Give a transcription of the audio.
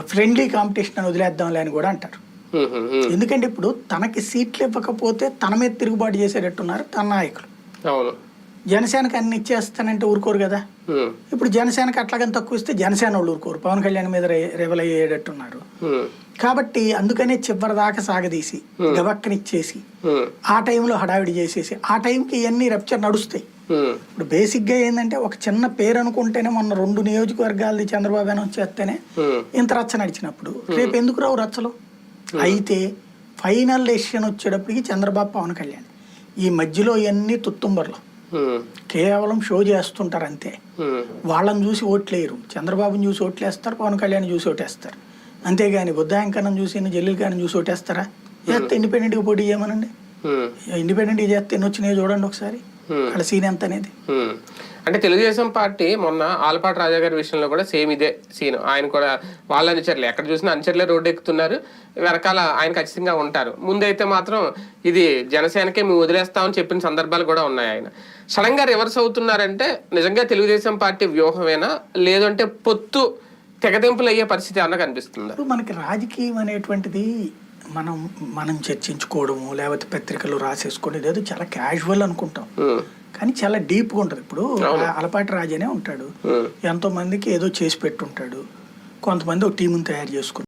Friendly competition అని వదిలేద్దాంలే అని కూడా అంటారు. ఎందుకంటే ఇప్పుడు తనకి సీట్లు ఇవ్వకపోతే తన మీద తిరుగుబాటు చేసేటట్టున్నారు తన నాయకులు. జనసేనకి అన్ని ఇచ్చేస్తానంటే ఊరుకోరు కదా? ఇప్పుడు జనసేనకి అట్లాగని తక్కువ ఇస్తే జనసేన వాళ్ళు ఊరుకోరు. పవన్ కళ్యాణ్ మీద రెవల్ అయ్యేటట్టున్నారు. కాబట్టి అందుకనే చివరి దాకా సాగదీసి గవక్కనిచ్చేసి ఆ టైంలో హడావిడి చేసేసి ఆ టైంకి ఇవన్నీ రప్చర్ నడుస్తాయి. ఇప్పుడు బేసిక్గా ఏంటంటే ఒక చిన్న పేరు అనుకుంటేనే మొన్న రెండు నియోజకవర్గాలది చంద్రబాబు అనౌన్స్ చేస్తేనే ఉమ్, ఇంత రచ్చ నడిచినప్పుడు రేపు ఎందుకు రావు రచ్చలు? అయితే ఫైనల్ డెసిషన్ వచ్చేటప్పటికి చంద్రబాబు పవన్ కళ్యాణ్. ఈ మధ్యలో ఇవన్నీ తుత్తుంబర్లు. కేవలం షో చేస్తుంటారు అంతే వాళ్ళని చూసి ఓట్లేయరు. చంద్రబాబుని చూసి ఓట్లేస్తారు పవన్ కళ్యాణ్ చూసి ఓటేస్తారు. అంతేగాని బుద్ధాయంకనం చూసి జల్లీల్ గారిని చూసి ఓటేస్తారా? చేస్తే ఇండిపెండెంట్గా పోటీ చేయమనండి. ఇండిపెండెంట్గా చేస్తే ఎన్ని వచ్చినాయో చూడండి ఒకసారి. Hmm. వాళ్ళ సీన్ ఎంత అనేది. అంటే తెలుగుదేశం పార్టీ మొన్న ఆలపాటి రాజా గారి విషయంలో కూడా సేమ్ ఇదే సీన్. ఆయన కూడా వాళ్ళ అనుచరులు. ఎక్కడ చూసినా అనుచరులే రోడ్డు ఎక్కుతున్నారు. వెనకాల ఆయన ఖచ్చితంగా ఉంటారు. ముందైతే మాత్రం ఇది జనసేనకే మేము వదిలేస్తామని చెప్పిన సందర్భాలు కూడా ఉన్నాయి ఆయన. సడన్గా రివర్స్ అవుతున్నారంటే నిజంగా తెలుగుదేశం పార్టీ వ్యూహమేనా? లేదంటే పొత్తు తెగదెంపులు అయ్యే పరిస్థితి అన్న కనిపిస్తుందా? మనకి రాజకీయం అనేటువంటిది మనం మనం చర్చించుకోవడము లేకపోతే పత్రికలు రాసేసుకోవడం ఇదేదో చాలా క్యాజువల్ అనుకుంటాం. ఉమ్, కానీ చాలా డీప్గా ఉంటుంది. ఇప్పుడు అలపాటి రాజనే ఉంటాడు. ఉమ్, ఎంతో మందికి ఏదో చేసి పెట్టుంటాడు. కొంతమంది ఒక టీముని తయారు చేసుకుంటారు.